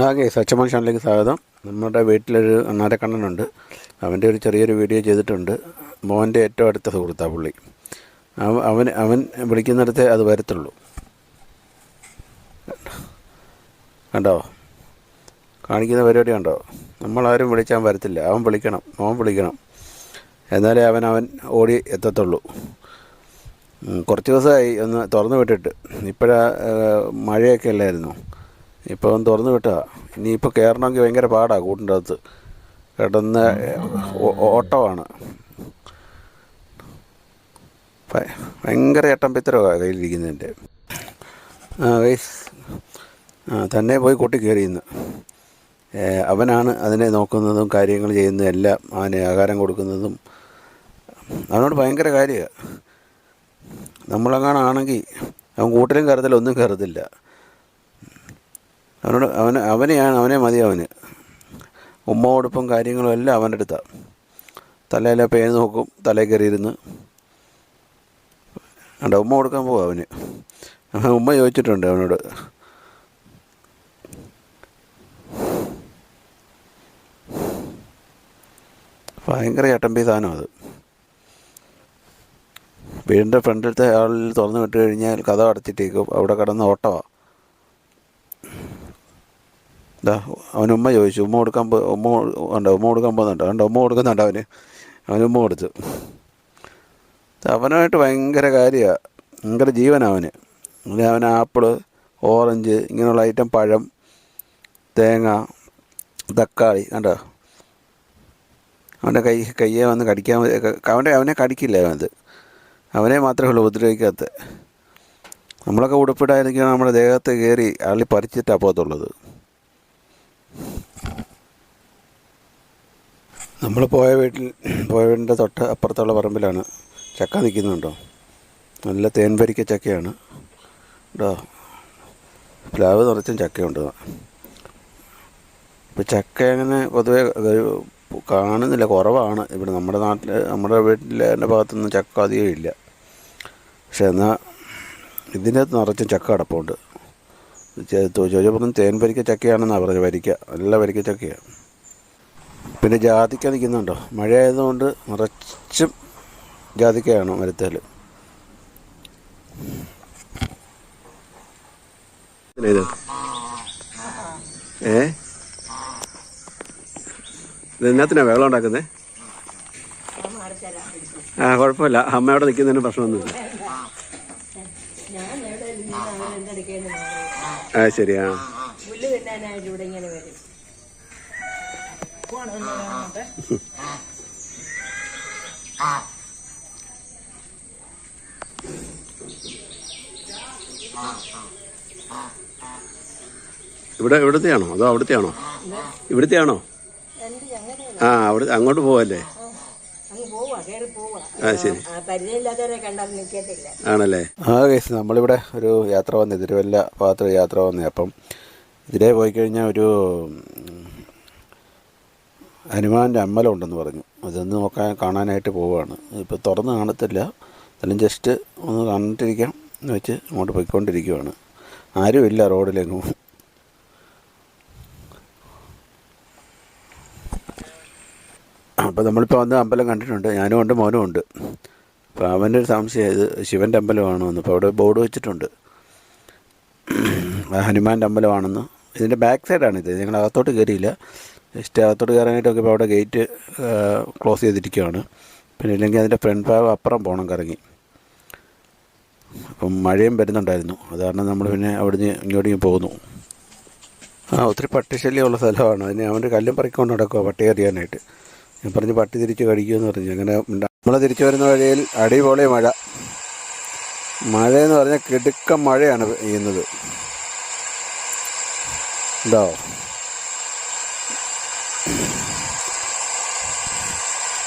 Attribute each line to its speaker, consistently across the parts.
Speaker 1: ആകെ സച്ചമോൻ ചാനലിലേക്ക് സ്വാഗതം. നമ്മുടെ വീട്ടിലൊരു അണ്ണാരക്കണ്ണനുണ്ട് അവന്റെ ഒരു ചെറിയൊരു വീഡിയോ ചെയ്തിട്ടുണ്ട്. മോന്റെ ഏറ്റവും അടുത്ത സുഹൃത്താ പുള്ളി. അവ- അവൻ അവൻ വിളിക്കുന്നിടത്തെ അത് വരത്തുള്ളൂ. കണ്ടോ? കാണിക്കുന്ന പരിപാടി കണ്ടോ? നമ്മളാരും വിളിച്ചാൽ വരത്തില്ല. അവൻ വിളിക്കണം. മോൻ വിളിക്കണം. എന്നാലേ അവൻ അവൻ ഓടി എത്തത്തുള്ളൂ. കുറച്ച് ദിവസമായി ഒന്ന് തുറന്നു വിട്ടിട്ട്. ഇപ്പോഴാ മഴയൊക്കെ അല്ലായിരുന്നു? ഇപ്പോൾ ഒന്ന് തുറന്നു വിട്ടാ. ഇനിയിപ്പോൾ കയറണമെങ്കിൽ ഭയങ്കര പാടാണ് കൂട്ടിന്റെ അകത്ത് കിടന്ന് ഓട്ടമാണ്. ഭയങ്കര എട്ടമ്പിത്തരമാണ് കയ്യിലിരിക്കുന്നതിന്റെ. ആ വൈസ് ആ തന്നെ പോയി കൂട്ടി കയറിയെന്ന് അവനാണ് അതിനെ നോക്കുന്നതും കാര്യങ്ങൾ ചെയ്യുന്നതും എല്ലാം അവന് ആഹാരം കൊടുക്കുന്നതും. അവനോട് ഭയങ്കര കാര്യമാണ് നമ്മളങ്ങാണാണെങ്കിൽ അവൻ കൂട്ടിലും കയറത്തില്ല ഒന്നും കയറത്തില്ല. അവനോട് അവന് അവനെയാണ് അവനെ മതി അവന്. ഉമ്മ കൊടുപ്പും കാര്യങ്ങളും എല്ലാം അവന്റെ അടുത്താണ് തലയിലെ പേര് നോക്കും തലയിൽ കയറിയിരുന്ന്. അണ്ട ഉമ്മ കൊടുക്കാൻ പോകും അവന്. ഉമ്മ ചോദിച്ചിട്ടുണ്ട് അവനോട്. ഭയങ്കര ചട്ടമ്പി സാധനം അത്. വീടിന്റെ ഫ്രണ്ടിലത്തെ ആളിൽ തുറന്നു വിട്ട് കഴിഞ്ഞാൽ കഥ അടച്ചിട്ടേക്കും. അവിടെ കിടന്ന് ഓട്ടമാണ് ഇതാ അവൻ ഉമ്മ ചോദിച്ചു ഉമ്മ കൊടുക്കാൻ ഉമ്മ ഉണ്ടോ ഉമ്മ കൊടുക്കാൻ പോകുന്നുണ്ട്? കണ്ടോ ഉമ്മ കൊടുക്കുന്നുണ്ട് അവന്. അവന് ഉമ്മ കൊടുത്തു. അവനുമായിട്ട് ഭയങ്കര കാര്യമാണ് ഭയങ്കര പിന്നെ അവന്. ആപ്പിൾ ഓറഞ്ച് ഇങ്ങനെയുള്ള ഐറ്റം പഴം തേങ്ങ തക്കാളി കണ്ടോ? അവന്റെ കൈ കയ്യെ വന്ന് കടിക്കാൻ അവന്റെ അവനെ കടിക്കില്ല അവനത്. അവനെ മാത്രമേ ഉള്ളൂ ഉപദ്രവിക്കാത്ത. നമ്മളൊക്കെ ഉടുപ്പിടായിരിക്കും നമ്മുടെ ദേഹത്ത് കയറി അള്ളി പറിച്ചിട്ടാണ് പോകത്തുള്ളത്. നമ്മൾ പോയ വീട്ടിൽ പോയ വീടിന്റെ തൊട്ട് അപ്പുറത്തുള്ള പറമ്പിലാണ് ചക്ക നിൽക്കുന്നുണ്ടോ നല്ല തേൻവരിക്ക ചക്കയാണ് കേട്ടോ പ്ലാവ് നിറച്ചും ചക്കയുണ്ട് ഇപ്പോൾ ചക്ക അങ്ങനെ പൊതുവെ കാണുന്നില്ല കുറവാണ് ഇവിടെ നമ്മുടെ നാട്ടിൽ നമ്മുടെ വീട്ടിലെ എന്റെ ഭാഗത്തൊന്നും ചക്ക അധികം ഇല്ല പക്ഷെ എന്നാൽ ഇതിന്റെ അകത്ത് നിറച്ചും ചക്ക കിടപ്പുണ്ട് ചോദിച്ചപ്പോൾ തേൻ വരിക്ക ചക്കയാണെന്നാണ് പറഞ്ഞത് വരിക്ക നല്ല വരിക്ക ചക്കയാണ് പിന്നെ ജാതിക്ക നിൽക്കുന്നുണ്ടോ മഴ ആയതുകൊണ്ട് നിറച്ചും ജാതിക്കയാണ് മരത്തേൽ ഇത് ഏ? ഇത് എന്നാത്തിനാ വെള്ളം ഉണ്ടാക്കുന്നേ? ആ കുഴപ്പമില്ല. അമ്മ അവിടെ നിൽക്കുന്നതിന് പ്രശ്നമൊന്നുമില്ല. ആ ശരി
Speaker 2: ഇവിടെ
Speaker 1: ഇവിടുത്തെയാണോ? അതോ അവിടത്തെയാണോ? ഇവിടത്തെയാണോ? ആ അവിടെ അങ്ങോട്ട് പോവല്ലേ? ആണല്ലേ? ആ കേസ് നമ്മളിവിടെ ഒരു യാത്ര വന്ന് തിരുവല്ല ഭാഗത്തൊരു യാത്ര വന്നേ അപ്പം ഇതിലേ പോയി കഴിഞ്ഞാൽ ഒരു ഹനുമാന്റെ അമ്പലം ഉണ്ടെന്ന് പറഞ്ഞു. അതൊന്ന് നോക്കാൻ കാണാനായിട്ട് പോവുകയാണ്. ഇപ്പോൾ തുറന്ന് കാണത്തില്ല. എന്നാലും ജസ്റ്റ് ഒന്ന് കണ്ടിട്ടിരിക്കാം എന്ന് വെച്ച് അങ്ങോട്ട് പോയിക്കൊണ്ടിരിക്കുവാണ്. ആരുമില്ല റോഡിലെങ്ങും. അപ്പോൾ നമ്മളിപ്പോൾ വന്ന് അമ്പലം കണ്ടിട്ടുണ്ട്. ഞാനും ഉണ്ട് മോനും ഉണ്ട്. അപ്പോൾ അവന്റെ ഒരു സംശയം ഇത് ശിവന്റെ അമ്പലമാണോ എന്ന് അപ്പോൾ അവിടെ ബോർഡ് വെച്ചിട്ടുണ്ട്. ഹനുമാന്റെ അമ്പലമാണെന്ന്. ഇതിന്റെ ബാക്ക് സൈഡാണിത് ഞങ്ങൾ അകത്തോട്ട് കയറിയില്ല ജസ്റ്റ് അകത്തോട്ട് കയറാനായിട്ടൊക്കെ ഇപ്പോൾ അവിടെ ഗേറ്റ് ക്ലോസ് ചെയ്തിരിക്കുകയാണ് പിന്നെ ഇല്ലെങ്കിൽ അതിന്റെ ഫ്രണ്ട് ഭാഗം അപ്പുറം പോകണം കറങ്ങി. അപ്പം മഴയും വരുന്നുണ്ടായിരുന്നു. അത് കാരണം നമ്മൾ പിന്നെ അവിടുന്ന് ഇങ്ങോട്ടേക്ക് പോകുന്നു ആ ഒത്തിരി പട്ടിശല്യമുള്ള സ്ഥലമാണ്. അതിന് അവന്റെ കല്ലും പറിക്കൊണ്ട് നടക്കുക പട്ടി അറിയാനായിട്ട് ഞാൻ പറഞ്ഞ് പട്ടി തിരിച്ച് കടിക്കുമെന്ന് പറഞ്ഞു. അങ്ങനെ നമ്മൾ തിരിച്ചു വരുന്ന വഴിയിൽ അടിപൊളി മഴ. മഴയെന്ന് പറഞ്ഞാൽ കിടുക്കം മഴയാണ് പെയ്യുന്നത്. ഉണ്ടോ?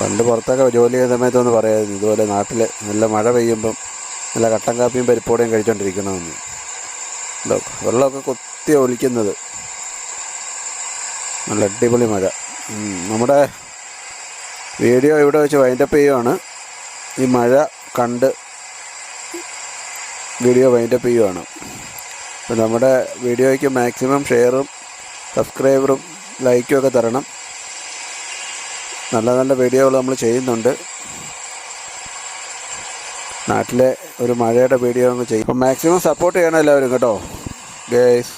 Speaker 1: പണ്ട് പുറത്തൊക്കെ ജോലി ചെയ്യുന്ന സമയത്തൊന്ന് പറയായിരുന്നു ഇതുപോലെ നാട്ടിൽ നല്ല മഴ പെയ്യുമ്പം നല്ല കട്ടൻ കാപ്പിയും പരിപ്പോടെയും കഴിച്ചുകൊണ്ടിരിക്കണമെന്ന് വെള്ളമൊക്കെ കുത്തി ഒലിക്കുന്നത്. നല്ല അടിപൊളി മഴ. നമ്മുടെ വീഡിയോ ഇവിടെ വെച്ച് വൈൻഡപ്പ് ചെയ്യുവാണ്. ഈ മഴ കണ്ട് വീഡിയോ വൈൻഡപ്പ് ചെയ്യുവാണ്. അപ്പോൾ നമ്മുടെ വീഡിയോയ്ക്ക് മാക്സിമം ഷെയറും സബ്സ്ക്രൈബറും ലൈക്കും ഒക്കെ തരണം. നല്ല നല്ല വീഡിയോകൾ നമ്മൾ ചെയ്യുന്നുണ്ട്. നാട്ടിലെ ഒരു മഴയുടെ വീഡിയോ അങ്ങ് ചെയ്യും. അപ്പം മാക്സിമം സപ്പോർട്ട് ചെയ്യണം എല്ലാവരും കേട്ടോ. ഗേസ്